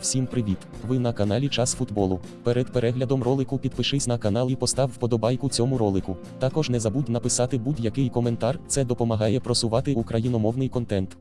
Всім привіт! Ви на каналі Час футболу. Перед переглядом ролику підпишись на канал і постав вподобайку цьому ролику. Також не забудь написати будь-який коментар, це допомагає просувати україномовний контент.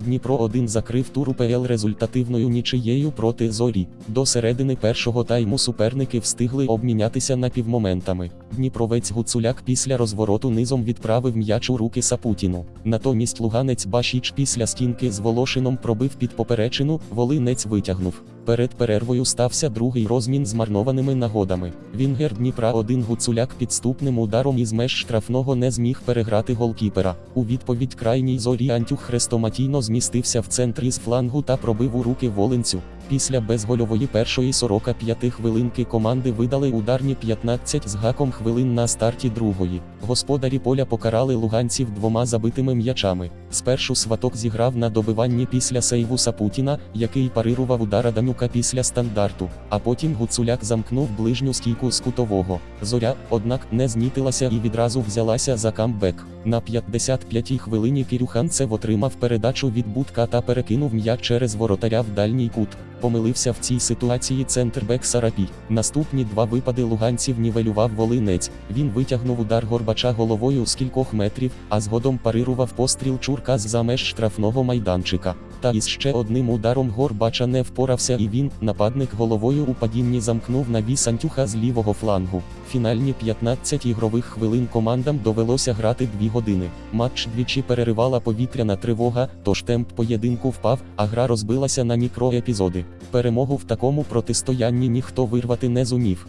Дніпро 1 закрив тур УПЛ результативною нічиєю проти зорі. До середини першого тайму суперники встигли обмінятися напівмоментами. Дніпровець Гуцуляк після розвороту низом відправив м'яч у руки Сапутіну. Натомість луганець Башіч після стінки з Волошином пробив під поперечину, волинець витягнув. Перед перервою стався другий розмін змарнованими нагодами. Вінгер Дніпра 1 Гуцуляк підступним ударом із меж штрафного не зміг переграти голкіпера. У відповідь крайній зорі Антюх хрестоматійно змістився в центрі з флангу та пробив у руки Волинцю. Після безгольової першої 45 хвилинки команди видали ударні 15 з гаком хвилин на старті другої. Господарі поля покарали луганців двома забитими м'ячами. Спершу сваток зіграв на добиванні після сейву Сапутіна, який парирував удар Адамюка після стандарту, а потім Гуцуляк замкнув ближню стійку з кутового. Зоря, однак, не знітилася і відразу взялася за камбек. На 55-й хвилині Кирюханцев отримав передачу від будка та перекинув м'яч через воротаря в дальній кут. Помилився в цій ситуації центрбек Сарапій. Наступні два випади луганців нівелював волинець. Він витягнув удар горбача головою з кількох метрів, а згодом парирував постріл чурка з-за меж штрафного майданчика. Та із ще одним ударом горбача не впорався і він, нападник головою у падінні замкнув навіс Антюха з лівого флангу. Фінальні 15 ігрових хвилин командам довелося грати дві години. Матч двічі переривала повітряна тривога, тож темп поєдинку впав, а гра розбилася на мікроепізоди. Перемогу в такому протистоянні ніхто вирвати не зумів.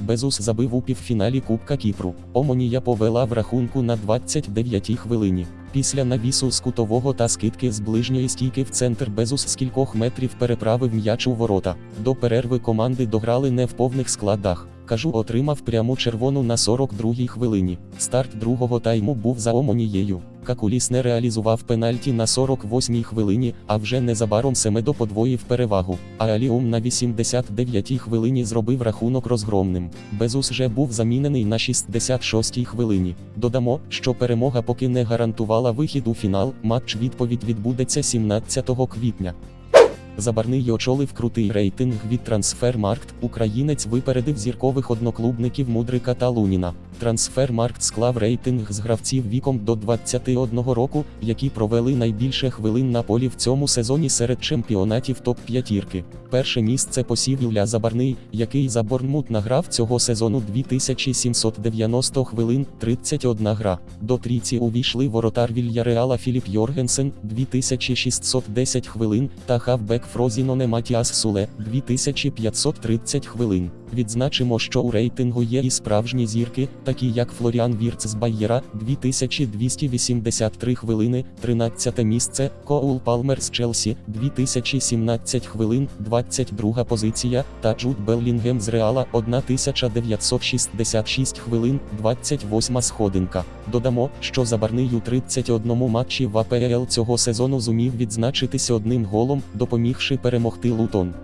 Безус забив у півфіналі Кубка Кіпру. Омонія повела в рахунку на 29-й хвилині. Після навісу з кутового та скидки з ближньої стійки в центр Безус з кількох метрів переправив м'яч у ворота. До перерви команди дограли не в повних складах. Кажу отримав пряму червону на 42-й хвилині. Старт другого тайму був за Омонією. Какуліс не реалізував пенальті на 48-й хвилині, а вже незабаром Семедо подвоїв перевагу. А Аліум на 89-й хвилині зробив рахунок розгромним. Безус же був замінений на 66-й хвилині. Додамо, що перемога поки не гарантувала вихід у фінал, матч відповідь відбудеться 17 квітня. Забарний очолив крутий рейтинг від Трансфермаркт. Українець випередив зіркових одноклубників Мудрика та Луніна. Трансфермаркт склав рейтинг з гравців віком до 21 року, які провели найбільше хвилин на полі в цьому сезоні серед чемпіонатів топ-п'ятірки. Перше місце посів Юля Забарний, який за Борнмут награв цього сезону 2790 хвилин, 31 гра. До трійці увійшли воротар Вільяреала Філіп Йоргенсен 2610 хвилин та хавбек Фрозіноне Матіас Суле 2530 хвилин. Відзначимо, що у рейтингу є і справжні зірки, такі як Флоріан Вірц з Байєра 2283 хвилини, 13 місце, Коул Палмер з Челсі 2017 хвилин, 22 позиція, та Джуд Беллінгем з Реала 1966 хвилин, 28 сходинка. Додамо, що Забарний у 31 матчі в АПЛ цього сезону зумів відзначитися одним голом, допомігши перемогти Лутон.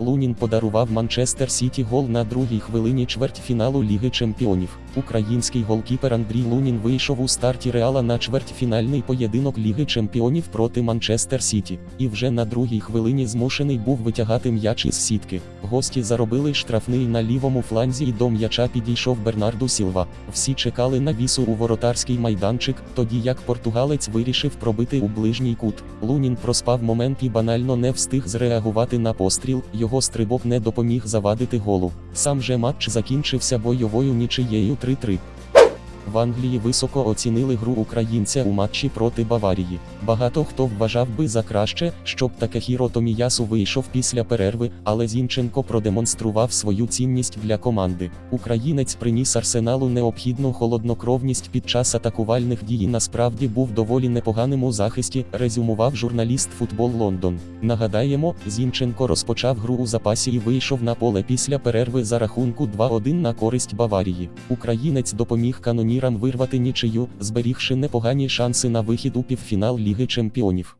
Лунін подарував Манчестер Сіті гол на другій хвилині чвертьфіналу Ліги Чемпіонів. Український голкіпер Андрій Лунін вийшов у старті Реала на чвертьфінальний поєдинок Ліги Чемпіонів проти Манчестер Сіті. І вже на другій хвилині змушений був витягати м'яч із сітки. Гості заробили штрафний на лівому фланзі і до м'яча підійшов Бернарду Сілва. Всі чекали на вісу у воротарський майданчик, тоді як португалець вирішив пробити у ближній кут. Лунін проспав момент і банально не встиг зреагувати на постріл. Його стрибок не допоміг завадити голу. Сам же матч закінчився бойовою нічиєю 3-3. В Англії високо оцінили гру українця у матчі проти Баварії. Багато хто вважав би за краще, щоб Такехіро Томіясу вийшов після перерви, але Зінченко продемонстрував свою цінність для команди. Українець приніс арсеналу необхідну холоднокровність під час атакувальних дій і насправді був доволі непоганим у захисті, резюмував журналіст Футбол Лондон. Нагадаємо, Зінченко розпочав гру у запасі і вийшов на поле після перерви за рахунку 2-1 на користь Баварії. Українець допоміг канонірам вирвати нічию, зберігши непогані шанси на вихід у півфінал Ліги Чемпіонів.